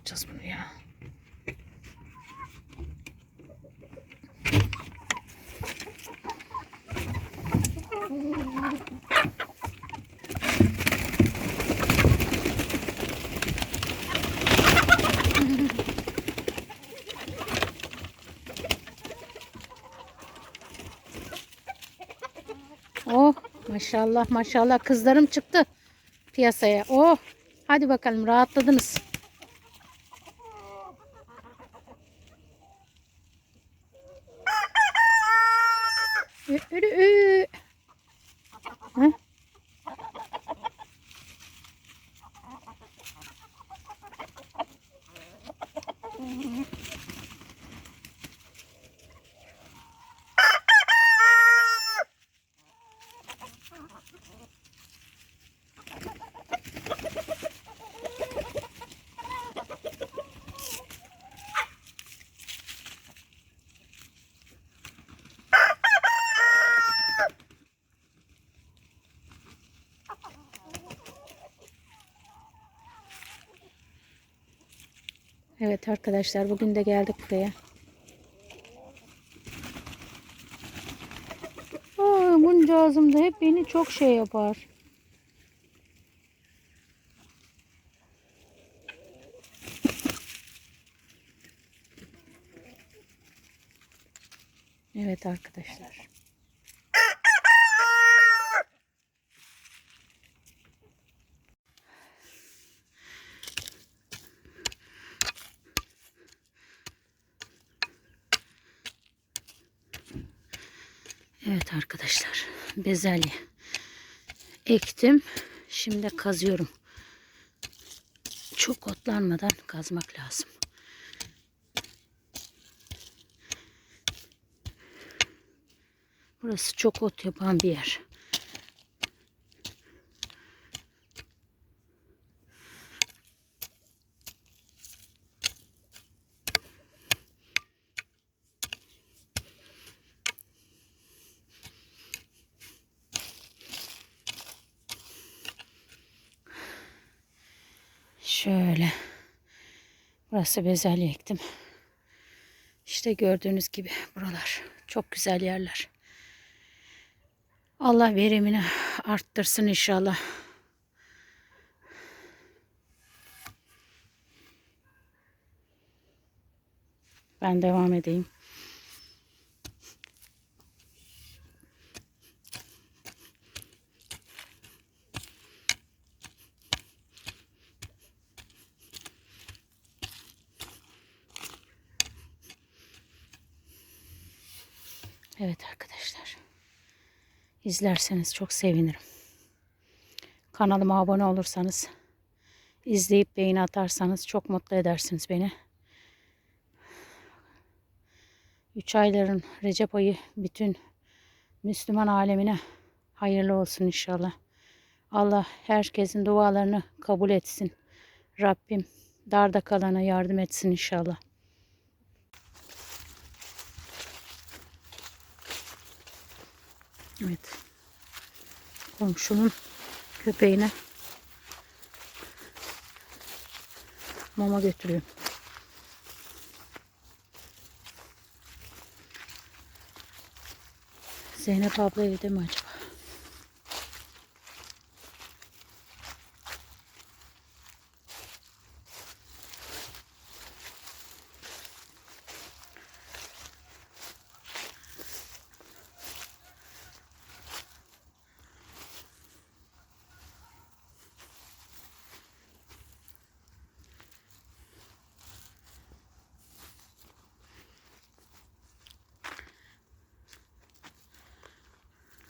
yapacağız bunu ya? Oh maşallah maşallah kızlarım çıktı piyasaya. Oh hadi bakalım rahatladınız. এটা Evet arkadaşlar bugün de geldik buraya. Aa, bunca ağzımda hep beni çok şey yapar. Evet arkadaşlar. Evet arkadaşlar. Bezelye ektim. Şimdi kazıyorum. Çok otlanmadan kazmak lazım. Burası çok ot yapan bir yer. Şöyle. Burası bezelye ektim. İşte gördüğünüz gibi buralar çok güzel yerler. Allah verimini arttırsın inşallah. Ben devam edeyim. Evet arkadaşlar. İzlerseniz çok sevinirim. Kanalıma abone olursanız, izleyip beğeni atarsanız çok mutlu edersiniz beni. 3 ayların Recep ayı bütün Müslüman alemine hayırlı olsun inşallah. Allah herkesin dualarını kabul etsin. Rabbim darda kalana yardım etsin inşallah. Evet. Komşunun köpeğine mama götürüyorum. Zeynep abla evde mi acaba?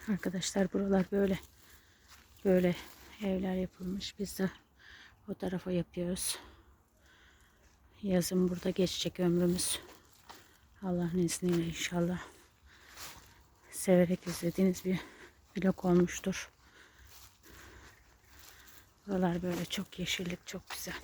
Arkadaşlar buralar böyle böyle evler yapılmış. Biz de o tarafa yapıyoruz. Yazın burada geçecek ömrümüz. Allah'ın izniyle inşallah. Severek izlediğiniz bir vlog olmuştur. Buralar böyle çok yeşillik, çok güzel.